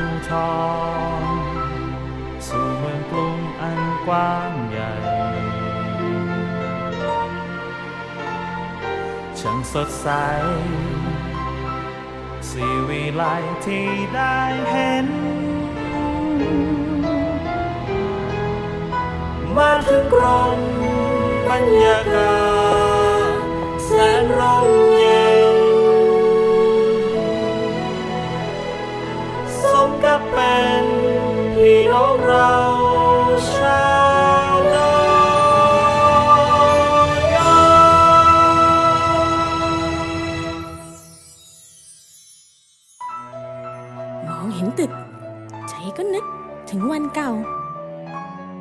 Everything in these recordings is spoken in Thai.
ภูทรสู่เมืองกรุงอันกว้างใหญ่ ช่างสดใส สีวิไลที่ได้เห็น มาถึงกรมบรรยากาศแสนร่ม มองเห็นตึกใจก็นึกถึงวันเก่า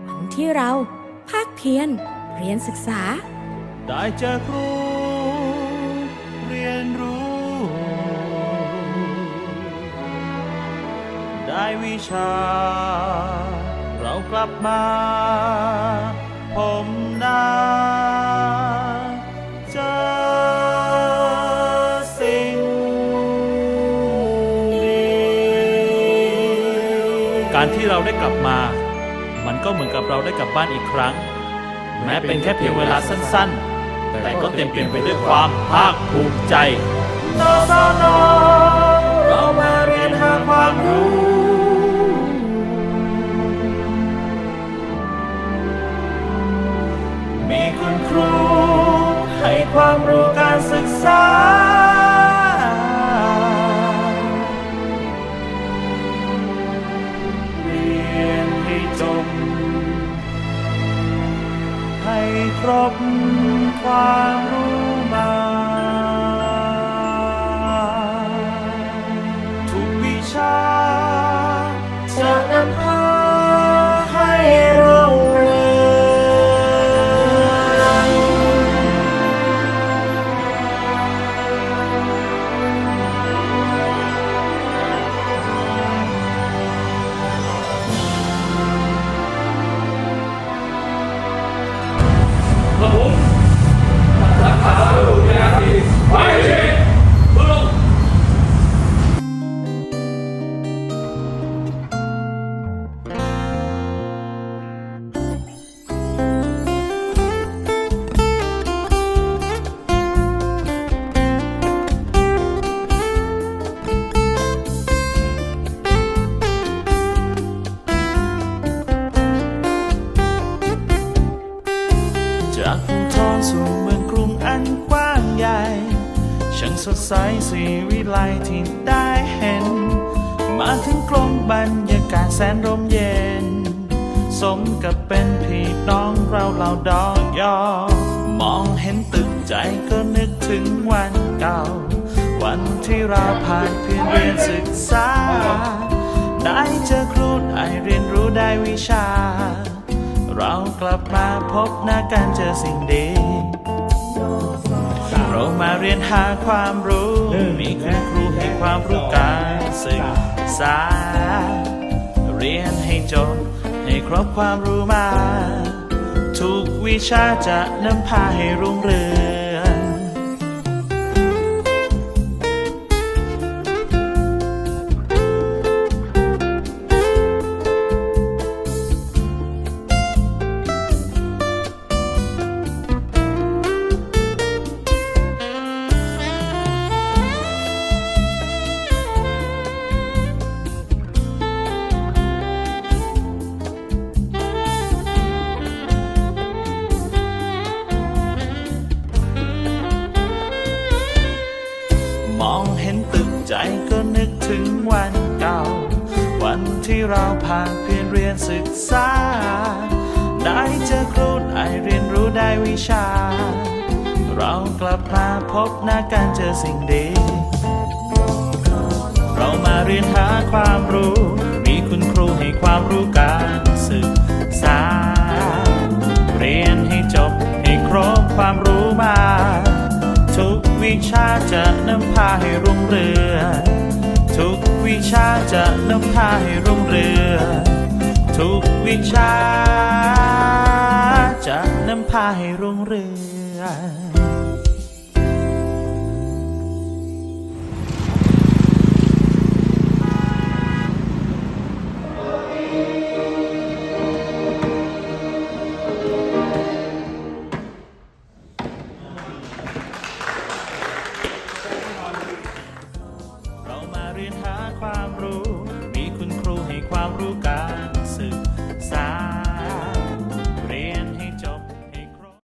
วันที่เราภาคเพียรเรียนศึกษา ได้เจอครู ได้วิชา เรากลับมา ผมได้เจอสิ่งดีการที่เราได้กลับมา มันก็เหมือนกับเราได้กลับบ้านอีกครั้ง แม้เป็นแค่เพียงเวลาสั้นๆ แต่ก็เต็มเปี่ยมไปด้วยความภาคภูมิใจนสนเรามาเรียนหาความรู้ ก จากภูทรสู่เมืองกรุงอันกว้างใหญ่ช่างสดใสสีวิไลที่ได้เห็น มาถึงกรมบรรยากาศแสนร่มเย็น สมกับเป็นพี่น้องเราเหล่าดอกยอ มองเห็นตึกใจก็นึกถึงวันเก่า วันที่เราผ่านเพียรเรียนศึกษา ได้เจอครูได้เรียนรู้ได้วิชา กลับมาพบหน้ากันเจอสิ่งดี เรามาเรียนหาความรู้ มีคุณครูให้ความรู้การศึกษา เรียนให้จบ ให้ครบความรู้มา ทุกวิชาจะนำพาให้รุ่งเรือง กใจก็นึกถึงวันเก่า วันที่เราผ่านเพียรเรียนศึกษา ได้เจอครูได้เรียนรู้ได้วิชา เรากลับมาพบหน้ากันเจอสิ่งดี เรามาเรียนหาความรู้ มีคุณครูให้ความรู้การศึกษา วิชาจะนำพาให้รุ่งเรืองทุกวิชาจะนำพาให้รุ่งเรืองทุกวิชาจะนำพาให้รุ่งเรือง ความรู้